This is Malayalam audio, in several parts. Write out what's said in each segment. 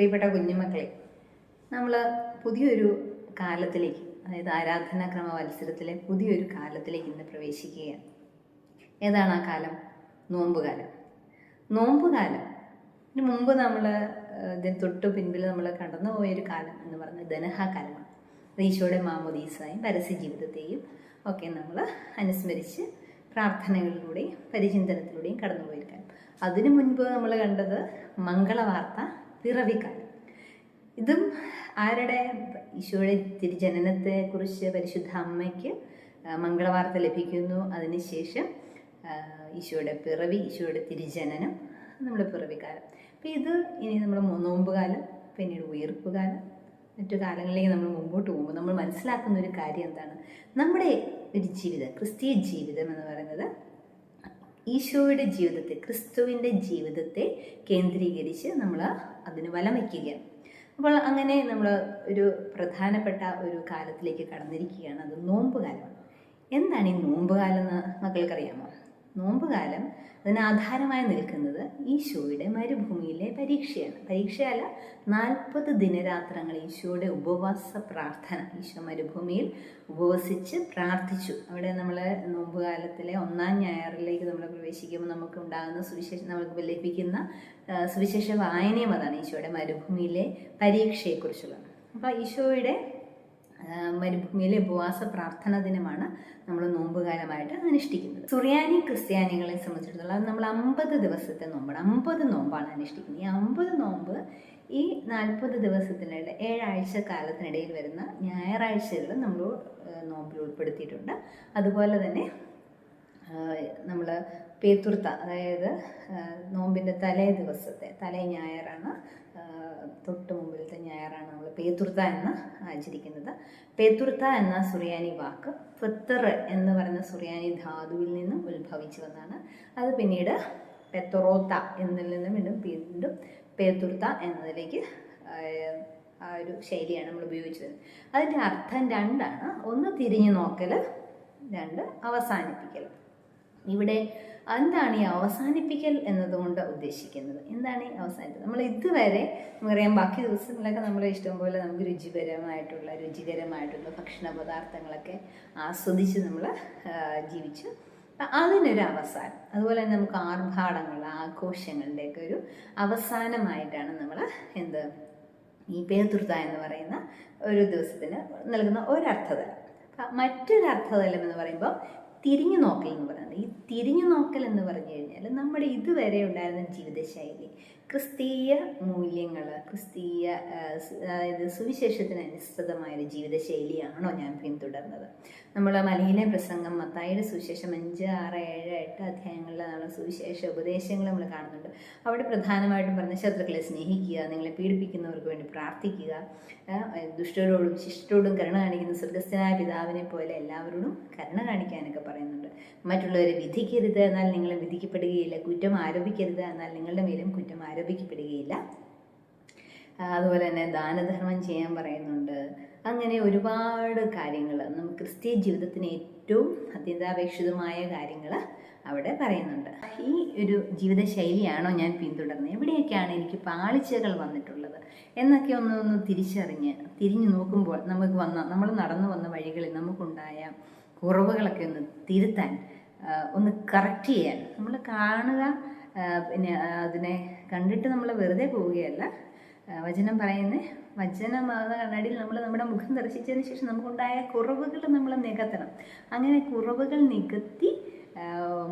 പ്രിയപ്പെട്ട കുഞ്ഞുമക്കളെ നമ്മൾ പുതിയൊരു കാലത്തിലേക്ക് അതായത് ആരാധനാക്രമ മത്സരത്തിലെ പുതിയൊരു കാലത്തിലേക്ക് ഇന്ന് പ്രവേശിക്കുകയാണ്. ഏതാണ് ആ കാലം? നോമ്പുകാലം. നോമ്പുകാലം ഇതിന് മുമ്പ് നമ്മൾ ഇതിന് തൊട്ട് പിൻപിൽ നമ്മൾ കടന്നു പോയൊരു കാലം എന്ന് പറഞ്ഞാൽ ദനഹാകാലമാണ് അത് ഈശോയുടെ മാമോദീസായും പരസ്യ ജീവിതത്തെയും ഒക്കെ നമ്മൾ അനുസ്മരിച്ച് പ്രാർത്ഥനകളിലൂടെയും പരിചിന്തനത്തിലൂടെയും കടന്നുപോയിരിക്കാം അതിനു മുൻപ് നമ്മൾ കണ്ടത് മംഗളവാർത്ത പിറവിക്കാലം ഇതും ആരുടെ? ഈശോയുടെ തിരുജനനത്തെക്കുറിച്ച് പരിശുദ്ധ അമ്മയ്ക്ക് മംഗളവാർത്ത ലഭിക്കുന്നു. അതിനുശേഷം ഈശോയുടെ പിറവി ഈശോയുടെ തിരുജനനം നമ്മുടെ പിറവിക്കാലം. അപ്പം ഇത് ഇനി നമ്മൾ നോമ്പുകാലം പിന്നീട് ഉയർപ്പ് കാലം മറ്റു കാലങ്ങളിലേക്ക് നമ്മൾ മുമ്പോട്ട് പോകുമ്പോൾ നമ്മൾ മനസ്സിലാക്കുന്ന ഒരു കാര്യം എന്താണ്? നമ്മുടെ ഒരു ജീവിതം ക്രിസ്തീയ ജീവിതം എന്ന് പറയുന്നത് ഈശോയുടെ ജീവിതത്തെ ക്രിസ്തുവിന്റെ ജീവിതത്തെ കേന്ദ്രീകരിച്ച് നമ്മൾ അതിന് വലം വയ്ക്കുകയാണ്. അപ്പോൾ അങ്ങനെ നമ്മൾ ഒരു പ്രധാനപ്പെട്ട ഒരു കാലത്തിലേക്ക് കടന്നിരിക്കുകയാണ്. അത് നോമ്പ് കാലമാണ് എന്താണ് ഈ നോമ്പ് കാലം എന്ന് മക്കൾക്കറിയാമോ? നോമ്പ് കാലം അതിന് ആധാരമായി നിൽക്കുന്നത് ഈശോയുടെ മരുഭൂമിയിലെ പരീക്ഷയാണ്. പരീക്ഷയല്ല നാൽപ്പത് ദിനരാത്രങ്ങൾ ഈശോയുടെ ഉപവാസ പ്രാർത്ഥന. ഈശോ മരുഭൂമിയിൽ ഉപവസിച്ച് പ്രാർത്ഥിച്ചു. അവിടെ നമ്മൾ നോമ്പ് കാലത്തിലെ ഒന്നാം ഞായറിലേക്ക് നമ്മൾ പ്രവേശിക്കുമ്പോൾ നമുക്ക് ഉണ്ടാകുന്ന സുവിശേഷം നമുക്ക് ലഭിക്കുന്ന സുവിശേഷ വായനയും അതാണ് ഈശോയുടെ മരുഭൂമിയിലെ പരീക്ഷയെക്കുറിച്ചുള്ളത്. അപ്പോൾ ഈശോയുടെ മരുഭൂമിയിലെ ഉപവാസ പ്രാർത്ഥന ദിനമാണ് നമ്മൾ നോമ്പുകാലമായിട്ട് അനുഷ്ഠിക്കുന്നത്. സുറിയാനി ക്രിസ്ത്യാനികളെ സംബന്ധിച്ചിടത്തോളം നമ്മൾ അമ്പത് ദിവസത്തെ നോമ്പാണ്. അമ്പത് നോമ്പാണ് അനുഷ്ഠിക്കുന്നത്. ഈ അമ്പത് നോമ്പ് ഈ നാൽപ്പത് ദിവസത്തിനിടെ ഏഴാഴ്ച കാലത്തിനിടയിൽ വരുന്ന ഞായറാഴ്ചകൾ നമ്മൾ നോമ്പിൽ ഉൾപ്പെടുത്തിയിട്ടുണ്ട്. അതുപോലെ തന്നെ നമ്മൾ പേത്തുർത്ത അതായത് നോമ്പിന്റെ തലേ ദിവസത്തെ തലേ ഞായറാണ് തൊട്ട് മുമ്പിലത്തെ പേത്തുർത്ത എന്ന് ആചരിക്കുന്നത് പേതുർത്ത എന്ന സുറിയാനി വാക്ക് ഫിത്തർ എന്ന് പറയുന്ന സുറിയാനി ധാതുവിൽ നിന്നും ഉത്ഭവിച്ചു വന്നാണ്. അത് പിന്നീട് പെത്തറോത്ത എന്നിൽ നിന്നും വീണ്ടും വീണ്ടും പേതുർത്ത എന്നതിലേക്ക് ആ ഒരു ശൈലിയാണ് നമ്മൾ ഉപയോഗിച്ചത്. അതിന്റെ അർത്ഥം രണ്ടാണ്. ഒന്ന് തിരിഞ്ഞു നോക്കൽ രണ്ട് അവസാനിപ്പിക്കൽ ഇവിടെ എന്താണ് ഈ അവസാനിപ്പിക്കൽ എന്നതുകൊണ്ട് ഉദ്ദേശിക്കുന്നത്? എന്താണ് ഈ അവസാനിപ്പിക്കൽ? നമ്മൾ ഇതുവരെ നമുക്കറിയാം ബാക്കി ദിവസങ്ങളിലൊക്കെ നമ്മൾ ഇഷ്ടംപോലെ നമുക്ക് രുചികരമായിട്ടുള്ള രുചികരമായിട്ടുള്ള ഭക്ഷണ പദാർത്ഥങ്ങളൊക്കെ ആസ്വദിച്ച് നമ്മൾ ജീവിച്ചു. അതിനൊരു അവസാനം അതുപോലെ തന്നെ നമുക്ക് ആർഭാടങ്ങൾ ആഘോഷങ്ങളുടെയൊക്കെ ഒരു അവസാനമായിട്ടാണ് നമ്മൾ എന്ത് ഈ പേതൃത എന്ന് പറയുന്ന ഒരു ദിവസത്തിന് നൽകുന്ന ഒരർത്ഥതലം മറ്റൊരു അർത്ഥതലം എന്ന് പറയുമ്പോൾ തിരിഞ്ഞു നോക്കൽ എന്ന് പറയുന്നത്. ഈ തിരിഞ്ഞു നോക്കൽ എന്ന് പറഞ്ഞു കഴിഞ്ഞാൽ നമ്മുടെ ഇതുവരെ ഉണ്ടായിരുന്ന ജീവിതശൈലി ക്രിസ്തീയ മൂല്യങ്ങൾ ക്രിസ്തീയ അതായത് സുവിശേഷത്തിന് അനുസൃതമായ ഒരു ജീവിതശൈലിയാണോ ഞാൻ പിന്തുടർന്നത്. നമ്മൾ മലയിലെ പ്രസംഗം മത്തായിയുടെ സുവിശേഷം അഞ്ച് ആറ് ഏഴ് എട്ട് അധ്യായങ്ങളിൽ നമ്മൾ സുവിശേഷ ഉപദേശങ്ങൾ നമ്മൾ കാണുന്നുണ്ട്. അവിടെ പ്രധാനമായിട്ടും പറഞ്ഞ ശത്രുക്കളെ സ്നേഹിക്കുക നിങ്ങളെ പീഡിപ്പിക്കുന്നവർക്ക് വേണ്ടി പ്രാർത്ഥിക്കുക ദുഷ്ടരോടും ശിഷ്ടരോടും കരുണ കാണിക്കുന്ന സ്വർഗസ്ഥനായ പിതാവിനെ പോലെ എല്ലാവരോടും കരുണ കാണിക്കാനൊക്കെ പറയുന്നുണ്ട്. മറ്റുള്ളവരെ വിധിക്കരുത് എന്നാൽ നിങ്ങളെ വിധിക്കപ്പെടുകയില്ല കുറ്റം ആരോപിക്കരുത് എന്നാൽ നിങ്ങളുടെ മേലും കുറ്റം ആരോപിക്കപ്പെടുകയില്ല. അതുപോലെ തന്നെ ദാനധർമ്മം ചെയ്യാൻ പറയുന്നുണ്ട്. അങ്ങനെ ഒരുപാട് കാര്യങ്ങൾ നമുക്ക് ക്രിസ്ത്യൻ ജീവിതത്തിന് ഏറ്റവും അത്യന്താപേക്ഷിതമായ കാര്യങ്ങൾ അവിടെ പറയുന്നുണ്ട്. ഈ ഒരു ജീവിതശൈലിയാണോ ഞാൻ പിന്തുടർന്നത്? എവിടെയൊക്കെയാണ് എനിക്ക് പാളിച്ചകൾ വന്നിട്ടുള്ളത്? എന്നൊക്കെ ഒന്ന് ഒന്ന് തിരിച്ചറിഞ്ഞ് തിരിഞ്ഞു നോക്കുമ്പോൾ നമുക്ക് വന്ന നമ്മൾ നടന്നു വന്ന വഴികളിൽ നമുക്കുണ്ടായ കുറവുകളൊക്കെ ഒന്ന് തിരുത്താൻ ഒന്ന് കറക്റ്റ് ചെയ്യാൻ നമ്മൾ കാണുക പിന്നെ അതിനെ കണ്ടിട്ട് നമ്മൾ വെറുതെ പോവുകയല്ല. വചനം പറയുന്നത് വചനമാകുന്ന കണ്ണാടിയിൽ നമ്മൾ നമ്മുടെ മുഖം ദർശിച്ചതിന് ശേഷം നമുക്കുണ്ടായ കുറവുകൾ നമ്മൾ നികത്തണം. അങ്ങനെ കുറവുകൾ നികത്തി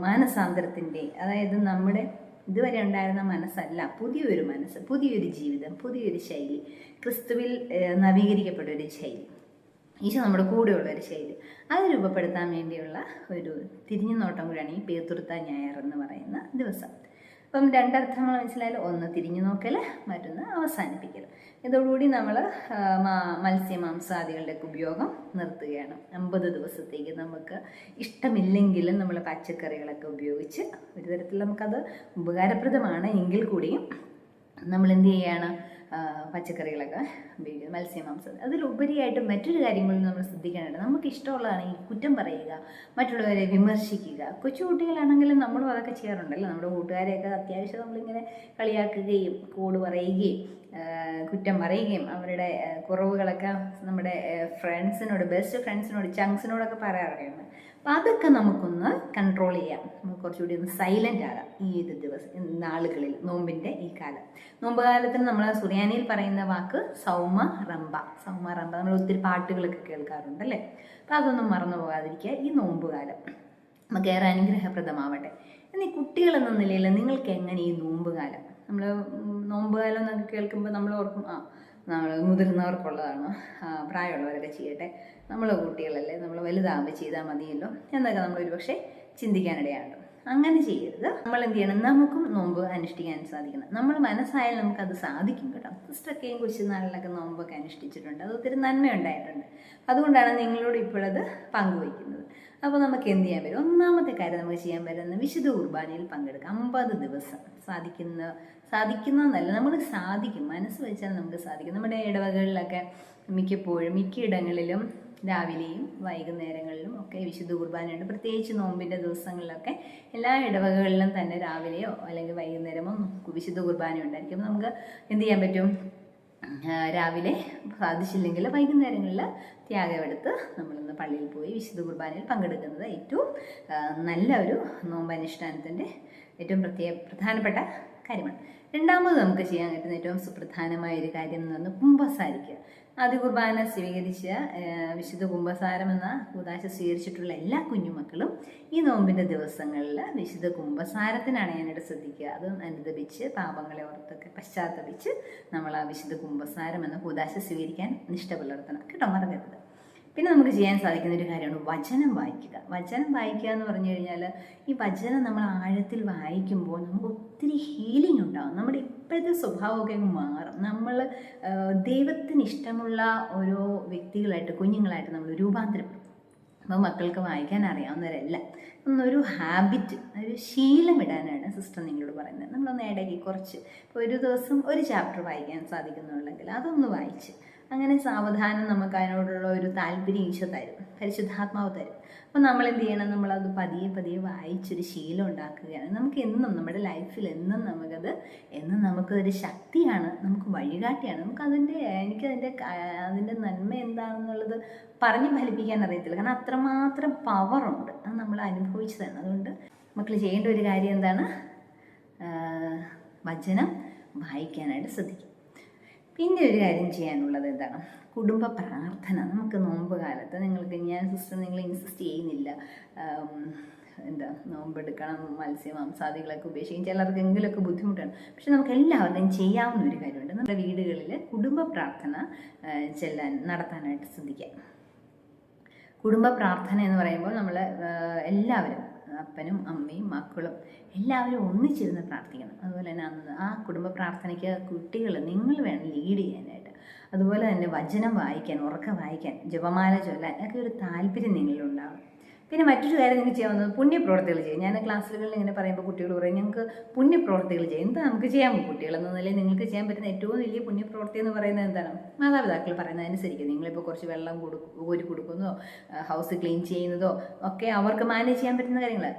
മാനസാന്തരത്തിന്റെ അതായത് നമ്മുടെ ഇതുവരെ ഉണ്ടായിരുന്ന മനസ്സല്ല പുതിയൊരു മനസ്സ് പുതിയൊരു ജീവിതം പുതിയൊരു ശൈലി ക്രിസ്തുവിൽ നവീകരിക്കപ്പെട്ട ഒരു ശൈലി ഈശോ നമ്മുടെ കൂടെയുള്ള ഒരു ശൈലി. അത് രൂപപ്പെടുത്താൻ വേണ്ടിയുള്ള ഒരു തിരിഞ്ഞു നോട്ടം കൂടിയാണ് ഈ പേത്തുർത്ത ഞായർ എന്ന് പറയുന്ന ദിവസം. അപ്പം രണ്ടർത്ഥങ്ങൾ മനസ്സിലായാലും ഒന്ന് തിരിഞ്ഞു നോക്കൽ മറ്റൊന്ന് അവസാനിപ്പിക്കൽ. ഇതോടുകൂടി നമ്മൾ മത്സ്യ മാംസാദികളുടെയൊക്കെ ഉപയോഗം നിർത്തുകയാണ്. അമ്പത് ദിവസത്തേക്ക് നമുക്ക് ഇഷ്ടമില്ലെങ്കിലും നമ്മൾ പച്ചക്കറികളൊക്കെ ഉപയോഗിച്ച് ഒരു തരത്തിൽ നമുക്കത് ഉപകാരപ്രദമാണ് എങ്കിൽ കൂടിയും നമ്മൾ എന്ത് ചെയ്യാണ് ആ, പച്ചക്കറികളൊക്കെ ഉപയോഗിക്കുന്നത് മത്സ്യമാംസം. അതിലുപരിയായിട്ട് മറ്റൊരു കാര്യങ്ങളിൽ നമ്മൾ ശ്രദ്ധിക്കാനുണ്ട് നമുക്ക് ഇഷ്ടമുള്ളതാണ് ഈ കുറ്റം പറയുക മറ്റുള്ളവരെ വിമർശിക്കുക. കൊച്ചു കുട്ടികളാണെങ്കിലും നമ്മളും അതൊക്കെ ചെയ്യാറുണ്ടല്ലോ. നമ്മുടെ കൂട്ടുകാരെയൊക്കെ അത്യാവശ്യം നമ്മളിങ്ങനെ കളിയാക്കുകയും കൂട് പറയുകയും കുറ്റം പറയുകയും അവരുടെ കുറവുകളൊക്കെ നമ്മുടെ ഫ്രണ്ട്സിനോട് ബെസ്റ്റ് ഫ്രണ്ട്സിനോട് ചങ്സിനോടൊക്കെ പറയാറുണ്ട്. അപ്പം അതൊക്കെ നമുക്കൊന്ന് കൺട്രോൾ ചെയ്യാം. നമുക്ക് കുറച്ചുകൂടി ഒന്ന് സൈലന്റ് ആകാം ഈ ഒരു ദിവസം നാളുകളിൽ നോമ്പിന്റെ ഈ കാലം. നോമ്പ് കാലത്തിന് നമ്മൾ സുറിയാനിയിൽ പറയുന്ന വാക്ക് സൗമ റംബ. സൗമ റംബ നമ്മൾ ഒത്തിരി പാട്ടുകളൊക്കെ കേൾക്കാറുണ്ട് അല്ലേ? അപ്പം അതൊന്നും മറന്നു പോകാതിരിക്കുക ഈ നോമ്പ് കാലം നമുക്ക് ഏറെ അനുഗ്രഹപ്രദമാവട്ടെ. എന്നീ കുട്ടികൾ എന്ന നിലയിൽ നിങ്ങൾക്ക് എങ്ങനെ ഈ നോമ്പ് കാലം നമ്മൾ നോമ്പ് കാലം എന്നൊക്കെ കേൾക്കുമ്പോൾ നമ്മൾ ഓർക്കും ആ നമ്മൾ മുതിർന്നവർക്കുള്ളതാണ്. പ്രായമുള്ളവരൊക്കെ ചെയ്യട്ടെ. നമ്മൾ കുട്ടികളല്ലേ നമ്മൾ വലുതാകുമ്പോൾ ചെയ്താൽ മതിയല്ലോ എന്നൊക്കെ നമ്മൾ ഒരുപക്ഷെ ചിന്തിക്കാനിടയാണ് അങ്ങനെ ചെയ്യരുത്. നമ്മൾ എന്ത് ചെയ്യണം നമുക്കും നോമ്പ് അനുഷ്ഠിക്കാൻ സാധിക്കണം. നമ്മൾ മനസ്സായാലും നമുക്കത് സാധിക്കും കേട്ടോ. സിസ്റ്ററൊക്കെയും കുറിച്ച് നാളിലൊക്കെ നോമ്പൊക്കെ അനുഷ്ഠിച്ചിട്ടുണ്ട്. അത് ഒത്തിരി നന്മയുണ്ടായിട്ടുണ്ട്. അതുകൊണ്ടാണ് നിങ്ങളോട് ഇപ്പോഴത് പങ്കുവയ്ക്കുന്നത്. അപ്പോൾ നമുക്ക് എന്ത് ചെയ്യാൻ പറ്റും? ഒന്നാമത്തെ കാര്യം നമുക്ക് ചെയ്യാൻ പറ്റുന്ന വിശുദ്ധ കുർബാനയിൽ പങ്കെടുക്കാം. അമ്പത് ദിവസം സാധിക്കുന്ന സാധിക്കുന്നതെന്നല്ല നമ്മൾ സാധിക്കും. മനസ്സ് വെച്ചാൽ നമുക്ക് സാധിക്കും. നമ്മുടെ ഇടവകളിലൊക്കെ മിക്കപ്പോഴും മിക്കയിടങ്ങളിലും രാവിലെയും വൈകുന്നേരങ്ങളിലും ഒക്കെ വിശുദ്ധ കുർബാനയുണ്ട്. പ്രത്യേകിച്ച് നോമ്പിന്റെ ദിവസങ്ങളിലൊക്കെ എല്ലാ ഇടവകളിലും തന്നെ രാവിലെയോ അല്ലെങ്കിൽ വൈകുന്നേരമോ വിശുദ്ധ കുർബാന ഉണ്ടായിരിക്കും നമുക്ക് എന്ത് ചെയ്യാൻ പറ്റും? രാവിലെ സാധിച്ചില്ലെങ്കിൽ വൈകുന്നേരങ്ങളിൽ ത്യാഗമെടുത്ത് നമ്മളിന്ന് പള്ളിയിൽ പോയി വിശുദ്ധ കുർബാനയിൽ പങ്കെടുക്കുന്നത് ഏറ്റവും നല്ല ഒരു നോമ്പനുഷ്ഠാനത്തിന്റെ ഏറ്റവും പ്രത്യേക പ്രധാനപ്പെട്ട കാര്യമാണ്. രണ്ടാമത് നമുക്ക് ചെയ്യാൻ പറ്റുന്ന ഏറ്റവും സുപ്രധാനമായ ഒരു കാര്യം എന്ന് പറഞ്ഞാൽ കുംഭസാരിക്കുക ആദ്യ കുർബാന സ്വീകരിച്ച വിശുദ്ധ കുംഭസാരം എന്ന കൂതാശ സ്വീകരിച്ചിട്ടുള്ള എല്ലാ കുഞ്ഞുമക്കളും ഈ നോമ്പിന്റെ ദിവസങ്ങളിൽ വിശുദ്ധ കുംഭസാരത്തിനാണ് ഞാനിവിടെ ശ്രദ്ധിക്കുക. അത് അനുദപിച്ച് പാപങ്ങളെ ഓർത്തൊക്കെ പശ്ചാത്തപിച്ച് നമ്മൾ ആ വിശുദ്ധ കുംഭസാരം എന്ന കൂതാശ സ്വീകരിക്കാൻ നിഷ്ഠ പുലർത്തണം. കേട്ടോ മറക്കരുത്. പിന്നെ നമുക്ക് ചെയ്യാൻ സാധിക്കുന്ന ഒരു കാര്യമാണ് വചനം വായിക്കുക. വചനം വായിക്കുക എന്ന് പറഞ്ഞു കഴിഞ്ഞാൽ ഈ വചനം നമ്മൾ ആഴത്തിൽ വായിക്കുമ്പോൾ നമുക്ക് ഒത്തിരി ഹീലിംഗ് ഉണ്ടാകും നമ്മുടെ ഇപ്പോഴത്തെ സ്വഭാവമൊക്കെ അങ്ങ് മാറും. നമ്മൾ ദൈവത്തിന് ഇഷ്ടമുള്ള ഓരോ വ്യക്തികളായിട്ട് കുഞ്ഞുങ്ങളായിട്ട് നമ്മൾ രൂപാന്തരപ്പെടും. അപ്പോൾ മക്കൾക്ക് വായിക്കാൻ അറിയാവുന്നവരല്ല. ഒന്നൊരു ഹാബിറ്റ് ഒരു ശീലം ഇടാനാണ് സിസ്റ്റർ നിങ്ങളോട് പറയുന്നത്. നമ്മളൊന്ന് ഇടയ്ക്ക് കുറച്ച് ഒരു ദിവസം ഒരു ചാപ്റ്റർ വായിക്കാൻ സാധിക്കുന്നുണ്ടെങ്കിൽ അതൊന്ന് വായിച്ച് അങ്ങനെ സാവധാനം നമുക്ക് അതിനോടുള്ള ഒരു താല്പര്യം ഈശോ തരും പരിശുദ്ധാത്മാവ് തരും. അപ്പം നമ്മൾ എന്ത് ചെയ്യണം? നമ്മളത് പതിയെ പതിയെ വായിച്ചൊരു ശീലം ഉണ്ടാക്കുകയാണ്. നമുക്ക് എന്നും നമ്മുടെ ലൈഫിൽ എന്നും നമുക്കത് എന്നും നമുക്കൊരു ശക്തിയാണ് നമുക്ക് വഴികാട്ടിയാണ്. നമുക്ക് അതിന്റെ എനിക്കതിന്റെ അതിന്റെ നന്മ എന്താണെന്നുള്ളത് പറഞ്ഞ് ഫലിപ്പിക്കാൻ അറിയത്തില്ല. കാരണം അത്രമാത്രം പവറുണ്ട് അത് നമ്മൾ അനുഭവിച്ചതാണ്. അതുകൊണ്ട് മക്കൾ ചെയ്യേണ്ട ഒരു കാര്യം എന്താണ്? വചനം വായിക്കാനായിട്ട് ശ്രദ്ധിക്കും. പിന്നെ ഒരു കാര്യം ചെയ്യാനുള്ളത് എന്താണ്? കുടുംബ പ്രാർത്ഥന. നമുക്ക് നോമ്പ് കാലത്ത് നിങ്ങൾക്ക് ഞാൻ സിസ്റ്റർ നിങ്ങൾ ഇൻസിസ്റ്റ് ചെയ്യുന്നില്ല. എന്താ നോമ്പെടുക്കണം മത്സ്യ മാംസാദികളൊക്കെ ഉപേക്ഷിക്കും. ചിലർക്കെങ്കിലുമൊക്കെ ബുദ്ധിമുട്ടാണ്. പക്ഷെ നമുക്ക് എല്ലാവർക്കും ചെയ്യാവുന്ന ഒരു കാര്യമുണ്ട്. നമ്മുടെ വീടുകളിൽ കുടുംബ പ്രാർത്ഥന ചെല്ലാൻ നടത്താനായിട്ട് ശ്രദ്ധിക്കാം. കുടുംബ പ്രാർത്ഥന എന്ന് പറയുമ്പോൾ നമ്മൾ എല്ലാവരും അപ്പനും അമ്മയും മക്കളും എല്ലാവരും ഒന്നിച്ചിരുന്ന് പ്രാർത്ഥിക്കണം. അതുപോലെ തന്നെ അന്ന് ആ കുടുംബ പ്രാർത്ഥനയ്ക്ക് കുട്ടികൾ നിങ്ങൾ വേണം ലീഡ് ചെയ്യാനായിട്ട്. അതുപോലെ തന്നെ വചനം വായിക്കാൻ ഉറക്കം വായിക്കാൻ ജപമാല ചൊല്ലാൻ ഒക്കെ ഒരു താല്പര്യം നിങ്ങളിലുണ്ടാവും പിന്നെ മറ്റൊരു കാര്യം നിങ്ങൾക്ക് ചെയ്യാവുന്നത് പുണ്യപ്രവർത്തികൾ ചെയ്യും ഞാൻ ക്ലാസ്സുകളിൽ ഇങ്ങനെ പറയുമ്പോൾ കുട്ടികൾ പറയും ഞങ്ങൾക്ക് പുണ്യപ്രവർത്തികൾ ചെയ്യും. എന്താ നമുക്ക് ചെയ്യാൻ കുട്ടികൾ എന്ന നിലയിൽ നിങ്ങൾക്ക് ചെയ്യാൻ പറ്റുന്ന ഏറ്റവും വലിയ പുണ്യപ്രവർത്തി എന്ന് പറയുന്നത് എന്താണ്? മാതാപിതാക്കൾ പറയുന്നത് അനുസരിക്കും. നിങ്ങളിപ്പോൾ കുറച്ച് വെള്ളം കൊടുക്കും കോരി കൊടുക്കുന്നതോ ഹൗസ് ക്ലീൻ ചെയ്യുന്നതോ ഒക്കെ അവർക്ക് മാനേജ് ചെയ്യാൻ പറ്റുന്ന കാര്യങ്ങൾ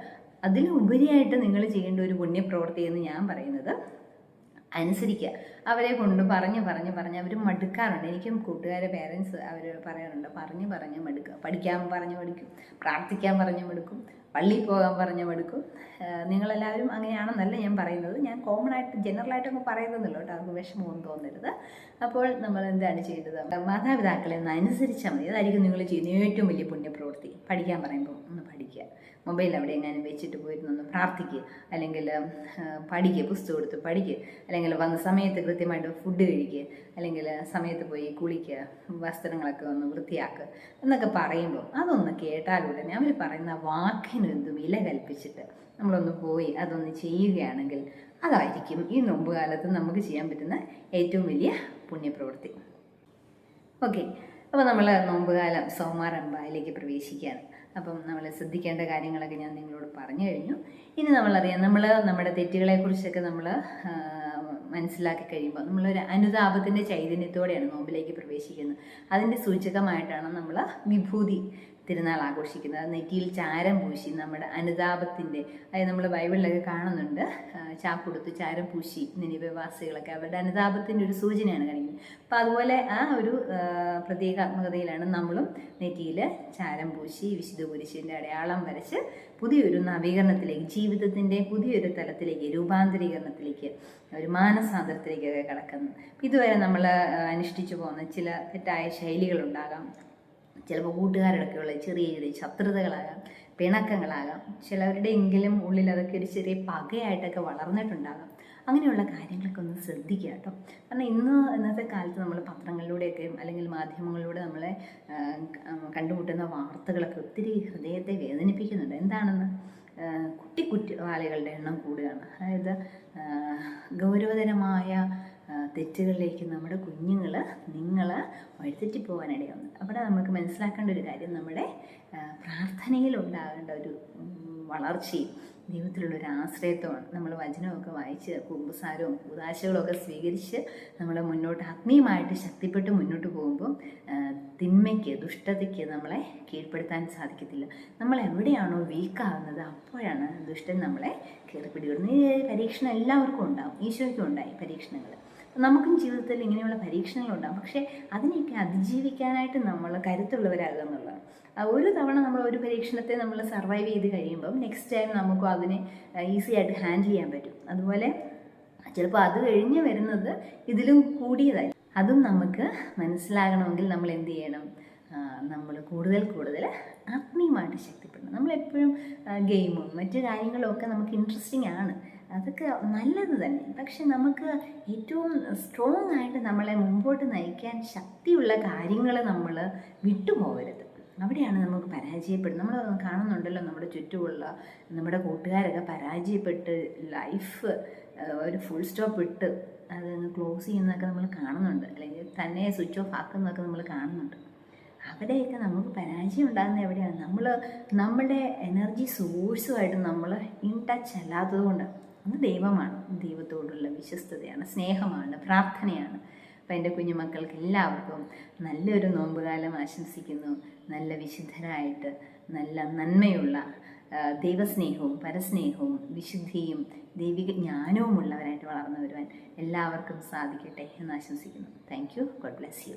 അതിലുപരിയായിട്ട് നിങ്ങൾ ചെയ്യേണ്ട ഒരു പുണ്യപ്രവർത്തി എന്ന് ഞാൻ പറയുന്നത് അനുസരിക്കുക. അവരെ കൊണ്ട് പറഞ്ഞ് പറഞ്ഞ് പറഞ്ഞ് അവർ മടുക്കാറുണ്ട്. എനിക്കും കൂട്ടുകാരെ പേരൻസ് അവർ പറയാറുണ്ട്. പറഞ്ഞ് പറഞ്ഞ് മടുക്കുക. പഠിക്കാൻ പറഞ്ഞ് മടുക്കും. പ്രാർത്ഥിക്കാൻ പറഞ്ഞ് മടുക്കും. പള്ളിയിൽ പോകാൻ പറഞ്ഞ് മടുക്കും. നിങ്ങളെല്ലാവരും അങ്ങനെയാണെന്നല്ല ഞാൻ പറയുന്നത്. ഞാൻ കോമൺ ആയിട്ട് ജനറലായിട്ടൊക്കെ പറയുന്നതല്ലോ കേട്ടോ. അവർക്ക് വിഷമമൊന്നും തോന്നരുത്. അപ്പോൾ നമ്മൾ എന്താണ് ചെയ്തത് മാതാപിതാക്കളെ ഒന്ന് അനുസരിച്ചാൽ മതി. അതായിരിക്കും നിങ്ങൾ ചെയ്യുന്ന ഏറ്റവും വലിയ പുണ്യപ്രവൃത്തി. പഠിക്കാൻ പറയുമ്പോൾ. പഠിക്കുക മൊബൈൽ അവിടെ എങ്ങാനും വെച്ചിട്ട് പോയിരുന്നൊന്ന് പ്രാർത്ഥിക്കുക. അല്ലെങ്കിൽ പഠിക്കുക പുസ്തകം എടുത്ത് പഠിക്കുക. അല്ലെങ്കിൽ വന്ന സമയത്ത് കൃത്യമായിട്ട് ഫുഡ് കഴിക്കുക. അല്ലെങ്കിൽ സമയത്ത് പോയി കുളിക്കുക. വസ്ത്രങ്ങളൊക്കെ ഒന്ന് വൃത്തിയാക്കുക. എന്നൊക്കെ പറയുമ്പോൾ അതൊന്ന് കേട്ടാലുടനെ അവർ പറയുന്ന വാക്കിന് എന്ത് വില കൽപ്പിച്ചിട്ട് നമ്മളൊന്ന് പോയി അതൊന്ന് ചെയ്യുകയാണെങ്കിൽ അതായിരിക്കും ഈ നോമ്പ് കാലത്ത് നമുക്ക് ചെയ്യാൻ പറ്റുന്ന ഏറ്റവും വലിയ പുണ്യപ്രവൃത്തി. ഓക്കെ. അപ്പോൾ നമ്മൾ നോമ്പുകാലം സോമാരംഭയിലേക്ക് പ്രവേശിക്കുകയാണ്. അപ്പം നമ്മൾ ശ്രദ്ധിക്കേണ്ട കാര്യങ്ങളൊക്കെ ഞാൻ നിങ്ങളോട് പറഞ്ഞു കഴിഞ്ഞു. ഇനി നമ്മളറിയാം നമ്മൾ നമ്മുടെ തെറ്റുകളെക്കുറിച്ചൊക്കെ നമ്മൾ മനസ്സിലാക്കി കഴിയുമ്പോൾ നമ്മളൊരു അനുതാപത്തിന്റെ ചൈതന്യത്തോടെയാണ് നോമ്പിലേക്ക് പ്രവേശിക്കുന്നത്. അതിന്റെ സൂചകമായിട്ടാണ് നമ്മൾ വിഭൂതി തിരുനാൾ ആഘോഷിക്കുന്നത്. നെറ്റിയിൽ ചാരം പൂശി നമ്മുടെ അനുതാപത്തിന്റെ അതായത് നമ്മൾ ബൈബിളിലൊക്കെ കാണുന്നുണ്ട്. ചാക്കൊടുത്ത് ചാരം പൂശി നിനിവവാസികളൊക്കെ അവരുടെ അനുതാപത്തിന്റെ ഒരു സൂചനയാണ് കാണിക്കുന്നത്. അപ്പം അതുപോലെ ആ ഒരു പ്രതീകാത്മകതയിലാണ് നമ്മളും നെറ്റിയിൽ ചാരം പൂശി വിശുദ്ധ കുരിശിന്റെ അടയാളം വരച്ച് പുതിയൊരു നവീകരണത്തിലേക്ക് ജീവിതത്തിന്റെ പുതിയൊരു തലത്തിലേക്ക് രൂപാന്തരീകരണത്തിലേക്ക് ഒരു മാനസാന്തരത്തിലേക്കൊക്കെ കിടക്കുന്നത് ഇതുവരെ നമ്മൾ അനുഷ്ഠിച്ചു പോകുന്ന ചില തെറ്റായ ശൈലികളുണ്ടാകാം. ചിലപ്പോൾ കൂട്ടുകാരോടൊക്കെയുള്ള ചെറിയ ചെറിയ ശത്രുതകളാകാം പിണക്കങ്ങളാകാം. ചിലവരുടെയെങ്കിലും ഉള്ളിൽ അതൊക്കെ ഒരു ചെറിയ പകയായിട്ടൊക്കെ വളർന്നിട്ടുണ്ടാകാം. അങ്ങനെയുള്ള കാര്യങ്ങളൊക്കെ ഒന്ന് ശ്രദ്ധിക്കുക കേട്ടോ. കാരണം ഇന്ന് ഇന്നത്തെ കാലത്ത് നമ്മൾ പത്രങ്ങളിലൂടെയൊക്കെ അല്ലെങ്കിൽ മാധ്യമങ്ങളിലൂടെ നമ്മളെ കണ്ടുമുട്ടുന്ന വാർത്തകളൊക്കെ ഒത്തിരി ഹൃദയത്തെ വേദനിപ്പിക്കുന്നുണ്ട്. എന്താണെന്ന്? കുട്ടി കുറ്റവാളികളുടെ എണ്ണം കൂടുകയാണ്. അതായത് ഗൗരവതരമായ തെറ്റുകളിലേക്ക് നമ്മുടെ കുഞ്ഞുങ്ങൾ നിങ്ങൾ വഴിതെറ്റി പോകാനിടയാവുന്നത് അവിടെ നമുക്ക് മനസ്സിലാക്കേണ്ട ഒരു കാര്യം നമ്മുടെ പ്രാർത്ഥനയിലുണ്ടാകേണ്ട ഒരു വളർച്ചയും ദൈവത്തിലുള്ള ഒരു ആശ്രയത്വമാണ്. നമ്മൾ വചനമൊക്കെ വായിച്ച് കുമ്പസാരവും ഉദാശകളൊക്കെ സ്വീകരിച്ച് നമ്മൾ മുന്നോട്ട് ആത്മീയമായിട്ട് ശക്തിപ്പെട്ട് മുന്നോട്ട് പോകുമ്പോൾ തിന്മയ്ക്ക് ദുഷ്ടതയ്ക്ക് നമ്മളെ കീഴ്പ്പെടുത്താൻ സാധിക്കത്തില്ല. നമ്മൾ എവിടെയാണോ വീക്കാകുന്നത് അപ്പോഴാണ് ദുഷ്ടൻ നമ്മളെ കയറി ഈ പരീക്ഷണം എല്ലാവർക്കും ഉണ്ടാവും. ഈശോയ്ക്കും ഉണ്ടായി പരീക്ഷണങ്ങൾ നമുക്കും ജീവിതത്തിൽ ഇങ്ങനെയുള്ള പരീക്ഷണങ്ങളുണ്ടാകും പക്ഷേ അതിനെയൊക്കെ അതിജീവിക്കാനായിട്ട് നമ്മൾ കരുത്തുള്ളവരാകുക എന്നുള്ളതാണ്. ഒരു തവണ നമ്മൾ ഒരു പരീക്ഷണത്തെ നമ്മൾ സർവൈവ് ചെയ്ത് കഴിയുമ്പം നെക്സ്റ്റ് ടൈം നമുക്കും അതിനെ ഈസി ആയിട്ട് ഹാൻഡിൽ ചെയ്യാൻ പറ്റും. അതുപോലെ ചിലപ്പോൾ അത് കഴിഞ്ഞ് വരുന്നത് ഇതിലും കൂടിയതായി അതും നമുക്ക് മനസ്സിലാകണമെങ്കിൽ നമ്മൾ എന്ത് ചെയ്യണം? നമ്മൾ കൂടുതൽ കൂടുതൽ ആത്മീയമായിട്ട് ശക്തിപ്പെടണം. നമ്മളെപ്പോഴും ഗെയിമും മറ്റു കാര്യങ്ങളും ഒക്കെ നമുക്ക് ഇൻട്രസ്റ്റിംഗ് ആണ്. അതൊക്കെ നല്ലത് തന്നെ. പക്ഷെ നമുക്ക് ഏറ്റവും സ്ട്രോങ് ആയിട്ട് നമ്മളെ മുമ്പോട്ട് നയിക്കാൻ ശക്തിയുള്ള കാര്യങ്ങൾ നമ്മൾ വിട്ടുപോകരുത്. അവിടെയാണ് നമുക്ക് പരാജയപ്പെടുന്നത്. നമ്മൾ കാണുന്നുണ്ടല്ലോ നമ്മുടെ ചുറ്റുമുള്ള നമ്മുടെ കൂട്ടുകാരൊക്കെ പരാജയപ്പെട്ട് ലൈഫ് ഒരു ഫുൾ സ്റ്റോപ്പ് ഇട്ട് അത് ക്ലോസ് ചെയ്യുന്നതൊക്കെ നമ്മൾ കാണുന്നുണ്ട്. അല്ലെങ്കിൽ തന്നെ സ്വിച്ച് ഓഫ് ആക്കുന്നതൊക്കെ നമ്മൾ കാണുന്നുണ്ട്. അവിടെയൊക്കെ നമുക്ക് പരാജയം ഉണ്ടാകുന്ന എവിടെയാണ്? നമ്മൾ നമ്മുടെ എനർജി സോഴ്സുമായിട്ട് നമ്മൾ ഇൻ ടച്ച് അല്ലാത്തത് കൊണ്ടാണ്. അത് ദൈവമാണ്. ദൈവത്തോടുള്ള വിശ്വസ്തതയാണ് സ്നേഹമാണ് പ്രാർത്ഥനയാണ്. അപ്പം എന്റെ കുഞ്ഞുമക്കൾക്ക് എല്ലാവർക്കും നല്ലൊരു നോമ്പുകാലം ആശംസിക്കുന്നു. നല്ല വിശുദ്ധരായിട്ട് നല്ല നന്മയുള്ള ദൈവസ്നേഹവും പരസ്നേഹവും വിശുദ്ധിയും ദൈവിക ജ്ഞാനവും ഉള്ളവരായിട്ട് വളർന്നു വരുവാൻ എല്ലാവർക്കും സാധിക്കട്ടെ എന്ന് ആശംസിക്കുന്നു. Thank you God bless you